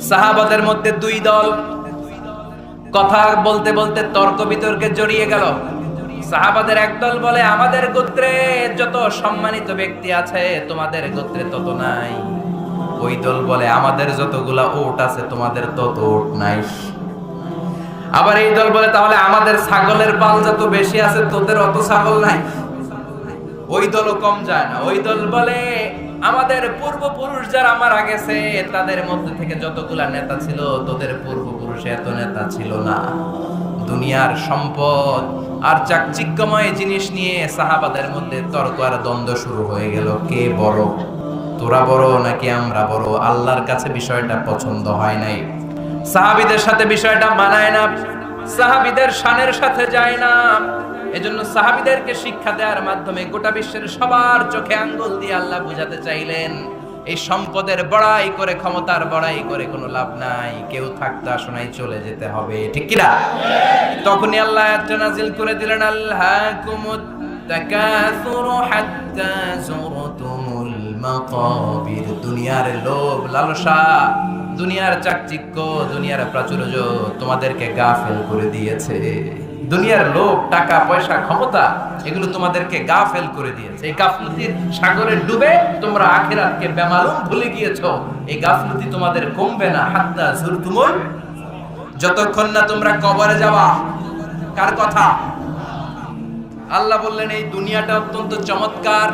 সাহাবাদের মধ্যে দুই দল কথা বলতে বলতে তর্ক বিতর্কে জড়িয়ে গেল। সাহাবাদের একদল বলে, আমাদের গোত্রে যত সম্মানিত ব্যক্তি আছে, তোমাদের গোত্রে তত নাই। ওই দল বলে, আমাদের যতগুলা ওট আছে, তোমাদের তত ওট নাই। আবার এই দল বলে, তাহলে আমাদের ছাগলের পাল যত বেশি আছে, তোদের অত ছাগল নাই? ওই দলও কম যায় না। ওই দল বলে আমাদের পূর্বপুরুষ যারা মারা গেছে, তাদের মধ্যে থেকে যতগুলা নেতা ছিল, তোদের পূর্বপুরুষে এত নেতা ছিল না। দুনিয়ার সম্পদ আর চাকচিক্যময় জিনিস নিয়ে সাহাবাদের মধ্যে তর্ক আর দ্বন্দ্ব শুরু হয়ে গেল। কে বড়? তোরা বড় নাকি আমরা বড়? আল্লাহর কাছে বিষয়টা পছন্দ হয় নাই। সাহাবিদের সাথে বিষয়টা মানায় না। সাহাবিদের শানের সাথে যায় না। এজন্য সাহাবিদেরকে শিক্ষা দেওয়ার মাধ্যমে গোটা বিশ্বের সবার চোখে আঙ্গুল দিয়ে আল্লাহ বুঝাতে চাইলেন, এই সম্পদের বড়াই করে, ক্ষমতার বড়াই করে কোনো লাভ নাই, কেউ থাকতে আসনাই চলে যেতে হবে। ঠিক কিনা? তখনই আল্লাহ আয়াতটা নাজিল করে দিলেন আল্লাহ জুরতুমুল দুনিয়ার লোভ, লালসা, দুনিয়ার চাকচিক্য, দুনিয়ার প্রাচুর্য তোমাদেরকে গাফেল করে দিয়েছে। দুনিয়ার লোভ, টাকা, পয়সা, ক্ষমতা, এগুলো তোমাদেরকে গা ফেল করে দিয়েছে। এই গাফলতির সাগরে ডুবে তোমরা আখেরাতকে বেমালুম ভুলে গিয়েছো। এই গাফলতি তোমাদের কমবে না। হাত্তা জুরতুমুল যতক্ষণ না তোমরা কবরে যাওয়া কার কথা? আল্লাহ বললেন, এই দুনিয়াটা অত্যন্ত চমৎকার।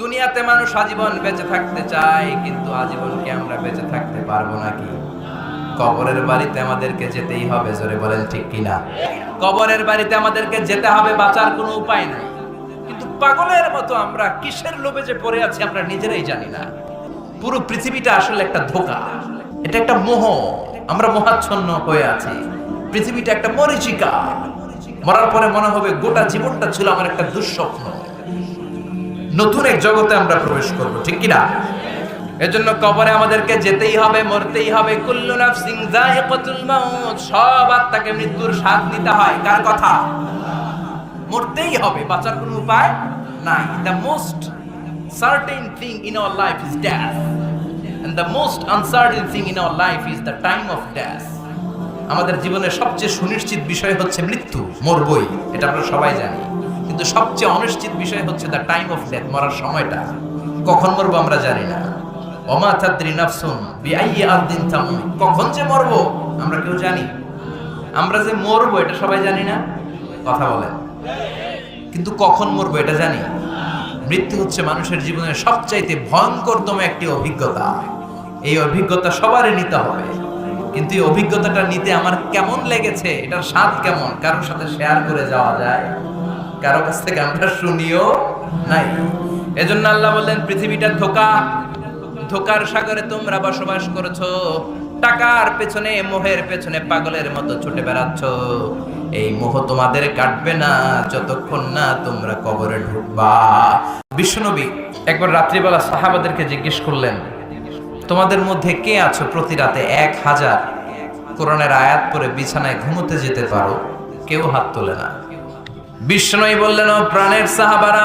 দুনিয়াতে মানুষ আজীবন বেঁচে থাকতে চায়, কিন্তু আজীবনকে আমরা বেঁচে থাকতে পারব নাকি কবরের বাড়িতে আমাদেরকে যেতেই হবে, জোরে বলেন ঠিক কিনা? কবরের বাড়িতে আমাদেরকে যেতে হবে বাঁচার কোনো উপায় নাই। কিন্তু পাগলের মতো আমরা কিসের লোভে যে পড়ে আছি আমরা নিজেরাই জানি না। পুরো পৃথিবীটা আসলে একটা ধোকা। এটা একটা মোহ। আমরা মোহাচ্ছন্ন হয়ে আছি। পৃথিবীটা একটা মরিচিকা। মরার পরে মনে হবে গোটা জীবনটা ছিল আমার একটা দুঃস্বপ্ন। নতুন এক জগতে আমরা প্রবেশ করব, ঠিক কিনা? এজন্য কবরে আমাদেরকে যেতেই হবে, মরতেই হবে। কুল্লু নাফসিন যায়িকাতুল মাউত, সব আত্মাকে মৃত্যুর স্বাদ নিতে হয়। কার কথা? মরতেই হবে, বাঁচার কোনো উপায় নাই। The most certain thing in our life is death and the most uncertain thing in our life is the time of death আমাদের জীবনের সবচেয়ে সুনিশ্চিত বিষয় হচ্ছে মৃত্যু, মরবই, এটা আমরা সবাই জানি। কিন্তু সবচেয়ে অনিশ্চিত বিষয় হচ্ছে দ্য টাইম অফ ডেথ মরার সময়টা। কখন মরবো আমরা জানি না। অমা কখন যে মরবো, আমরা কেউ জানি। আমরা যে মরবো, এটা সবাই জানি না। কথা বলেন কিন্তু কখন মরবো, এটা জানি। মৃত্যু হচ্ছে মানুষের জীবনের সবচাইতে ভয়ঙ্করতম একটি অভিজ্ঞতা। এই অভিজ্ঞতা সবারই নিতে হবে। কিন্তু এই অভিজ্ঞতাটা নিতে আমার কেমন লেগেছে, এটার স্বাদ কেমন? কারোর সাথে শেয়ার করে যাওয়া যায়? কারও কাছ থেকে আমরা শুনিও নাই। এজন্য আল্লাহ বললেন, পৃথিবীটা ধোকা ধোকার সাগরে তোমরা বসবাস করেছ, টাকার পেছনে, মোহের পেছনে পাগলের মতো ছুটে বেড়াচ্ছ। এই মোহ তোমাদের কাটবে না, যতক্ষণ না তোমরা কবরে ঢুকবা। বিশ্বনবী একবার রাত্রিবেলা সাহাবাদেরকে জিজ্ঞেস করলেন, তোমাদের মধ্যে কে আছো প্রতি রাতে এক হাজার? কোরআনের আয়াত পরে বিছানায় ঘুমোতে যেতে পারো, কেউ হাত তোলে না। বিষ্ণুই বললেন প্রাণের সাহাবারা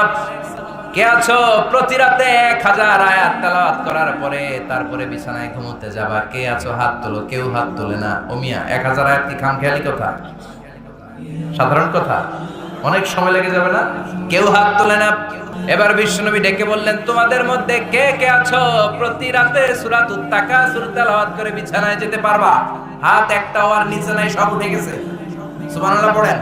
কে আছো? প্রতি রাতে এক হাজার আয়াত তেলাওয়াত করার পরে তারপরে বিছানায় ঘুমোতে যাবা। কে আছো? হাত তোলো, কেউ হাত তোলে না। ও মিয়া, এক হাজার আয়াত কি খামখেয়ালি কথা? সাধারণ কথা। অনেক সময় লেগে যাবে না? কেউ হাত তোলে না। এবার বিশ্বনবী ডেকে বললেন, তোমাদের মধ্যে কে কে আছো? প্রতি রাতে সুরাত উত্তাকা সুরত তেলাওয়াত করে বিছানায় যেতে পারবা। হাত একটা আর নিচে নাই, সব উঠে গেছে। সুবহানাল্লাহ, পড়েন।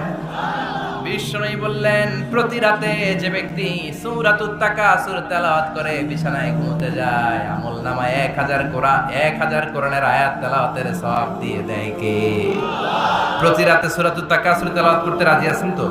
বিষ্ণুই বললেন, প্রতি রাতে যে ব্যক্তি সূরাত উত্তাকা সুর তেলাওয়াত করে, বিছানায় ঘুমোতে যায়, আমল নামা এক হাজার কোরা, এক হাজার কোরআনের আয়াত তেলাওয়াতের সব দিয়ে দেয় কে? প্রতি রাতে সূরাত উত্তাকা সুর তেলাওয়াত করতে রাজি আছেন তো?